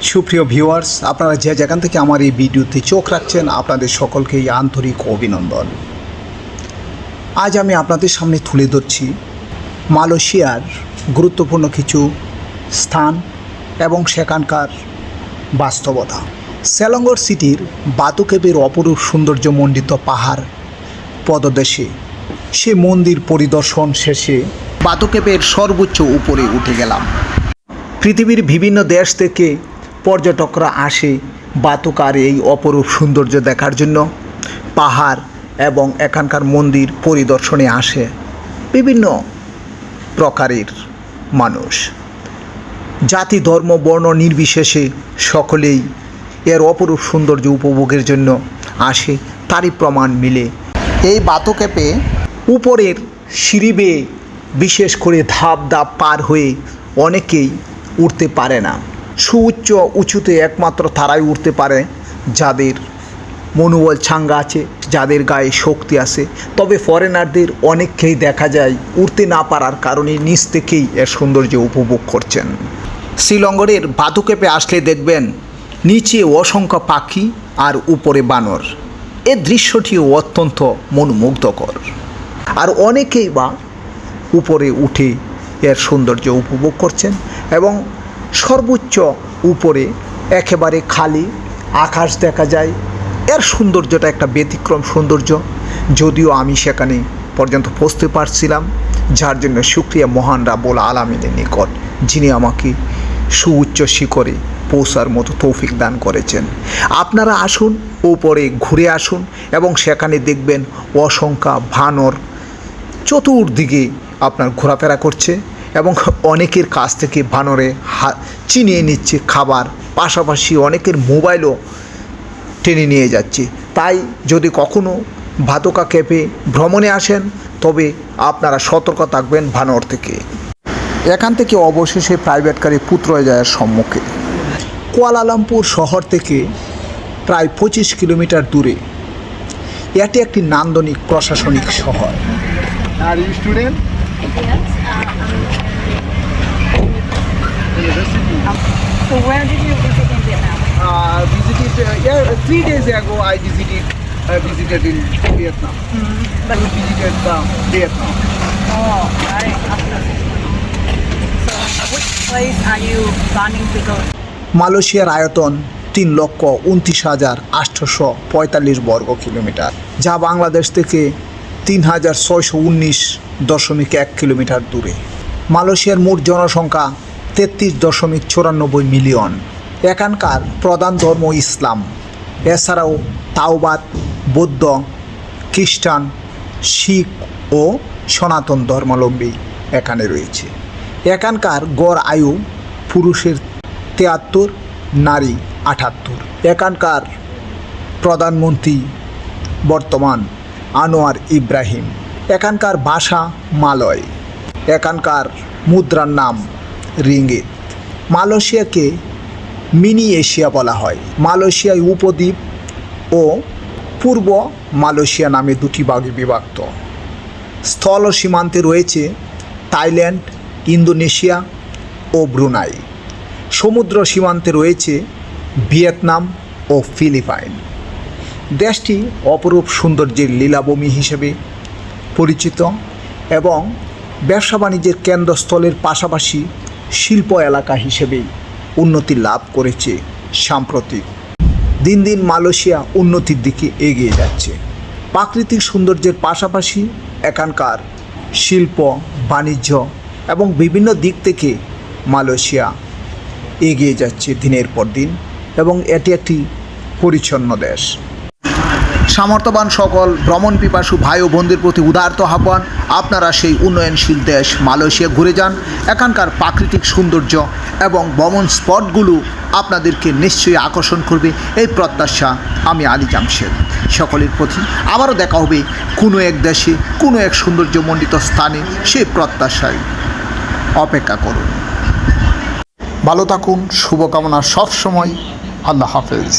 সুপ্রিয় ভিউয়ার্স, আপনারা যে যেখান থেকে আমার এই ভিডিওতে চোখ রাখছেন, আপনাদের সকলকেই আন্তরিক অভিনন্দন। আজ আমি আপনাদের সামনে তুলে ধরছি মালয়েশিয়ার গুরুত্বপূর্ণ কিছু স্থান এবং সেখানকার বাস্তবতা। সেলঙ্গর সিটির বাতুকেবের অপরূপ সৌন্দর্যমণ্ডিত পাহাড় পদদেশে সে মন্দির পরিদর্শন শেষে বাতুকেবের সর্বোচ্চ উপরে উঠে গেলাম। পৃথিবীর বিভিন্ন দেশ থেকে পর্যটকরা আসে বাতুকার এই অপরূপ সৌন্দর্য দেখার জন্য। পাহাড় এবং এখানকার মন্দির পরিদর্শনে আসে বিভিন্ন প্রকারের মানুষ। জাতি, ধর্ম, বর্ণ নির্বিশেষে সকলেই এর অপরূপ সৌন্দর্য উপভোগের জন্য আসে, তারই প্রমাণ মিলে। এই বাতক্যাপে উপরের সিঁড়ি বেয়ে বিশেষ করে ধাপ ধাপ পার হয়ে অনেকেই উঠতে পারে না। সুউচ্চ উঁচুতে একমাত্র তারাই উঠতে পারে, যাদের মনোবল ছাঙ্গা আছে, যাদের গায়ে শক্তি আছে। তবে ফরেনারদের অনেককেই দেখা যায় উঠতে না পারার কারণে নিচ থেকেই এর সৌন্দর্য উপভোগ করছেন। শ্রীলঙ্গরের বাতুকেপে আসলে দেখবেন, নিচে অসংখ্য পাখি আর উপরে বানর। এ দৃশ্যটিও অত্যন্ত মনোমুগ্ধকর। আর অনেকেই বা উপরে উঠে এর সৌন্দর্য উপভোগ করছেন এবং সর্বোচ্চ উপরে, একেবারে খালি, আকাশ দেখা যায়। এর সৌন্দর্যটা একটা ব্যতিক্রম সৌন্দর্য। যদিও আমি সেখানে পর্যন্ত পৌঁছতে পারছিলাম, যার জন্য সুক্রিয়া মহান রাবুল আলমিনের নিকট, যিনি আমাকে সুউচ্চ শিখরে পৌঁছার মতো তৌফিক দান করেছেন। আপনারা আসুন ওপরে ঘুরে আসুন এবং সেখানে দেখবেন অসংখ্য ভানর চতুর্দিকে আপনার ঘোরাফেরা করছে। এবং অনেকের কাছ থেকে বানরে হা চিনিয়ে নিচ্ছে খাবার পাশাপাশি অনেকের মোবাইলও টেনে নিয়ে যাচ্ছে। তাই যদি কখনো ভাতকা ক্যাপে ভ্রমণে আসেন তবে আপনারা সতর্ক থাকবেন ভানর থেকে। এখান থেকে অবশেষে প্রাইভেট গাড়ি পুত্রজায়ের সম্মুখে। কুয়ালালামপুর শহর থেকে প্রায় পঁচিশ কিলোমিটার দূরে। এটি একটি নান্দনিক প্রশাসনিক শহর। আর student? So where did you visit in Vietnam? Uh, visited uh, yeah three days ago. I visited uh, visited in Vietnam. Mm-hmm. But I visited uh, Vietnam. oh, right. So which place are you planning to go? মালয়েশিয়ার আয়তন তিন লক্ষ উনত্রিশ হাজার আটশোশো পঁয়তাল্লিশ বর্গ kilometre যা বাংলাদেশ থেকে তিন হাজার ছয়শো উনিশ দশমিক এক কিলোমিটার দূরে। মালয়েশিয়ার মোট জনসংখ্যা তেত্রিশ দশমিক চুরানব্বই মিলিয়ন। এখানকার প্রধান ধর্ম ইসলাম। এছাড়াও তাওবাদ, বৌদ্ধ, খ্রিস্টান, শিখ ও সনাতন ধর্মাবলম্বী এখানে রয়েছে। এখানকার গড় আয়ু পুরুষের তেয়াত্তর, নারী আটাত্তর। এখানকার প্রধানমন্ত্রী বর্তমান আনোয়ার ইব্রাহিম। এখানকার ভাষা মালয়। এখানকার মুদ্রার নাম রিঙ্গিত। মালয়েশিয়াকে মিনি এশিয়া বলা হয়। মালয়েশিয়ায় উপদ্বীপ ও পূর্ব মালয়েশিয়া নামে দুটি ভাগে বিভক্ত। স্থল সীমান্তে রয়েছে থাইল্যান্ড, ইন্দোনেশিয়া ও ব্রুনাই। সমুদ্র সীমান্তে রয়েছে ভিয়েতনাম ও ফিলিপাইন। দেশটি অপরূপ সৌন্দর্যের লীলাভূমি হিসেবে পরিচিত এবং ব্যবসা বাণিজ্যের কেন্দ্রস্থলের পাশাপাশি শিল্প এলাকা হিসেবেই উন্নতি লাভ করেছে সাম্প্রতিক। দিন দিন মালয়েশিয়া উন্নতির দিকে এগিয়ে যাচ্ছে। প্রাকৃতিক সৌন্দর্যের পাশাপাশি এখানকার শিল্প, বাণিজ্য এবং বিভিন্ন দিক থেকে মালয়েশিয়া এগিয়ে যাচ্ছে দিনের পর দিন এবং এটি একটি পরিচ্ছন্ন দেশ। সামর্থ্যবান সকল ভ্রমণ পিপাসু ভাই ও বোনদের প্রতি উদারত আহ্বান, আপনারা সেই উন্নয়নশীল দেশ মালয়েশিয়া ঘুরে যান। এখানকার প্রাকৃতিক সৌন্দর্য এবং ভ্রমণ স্পটগুলো আপনাদেরকে নিশ্চয়ই আকর্ষণ করবে। এই প্রত্যাশা আমি আলী জামশেদ। সকলের প্রতি আবারও দেখা হবে কোনো এক দেশে, কোনো এক সৌন্দর্যমণ্ডিত স্থানে। সেই প্রত্যাশায় অপেক্ষা করুন। ভালো থাকুন, শুভকামনা সবসময়। আল্লাহ হাফেজ।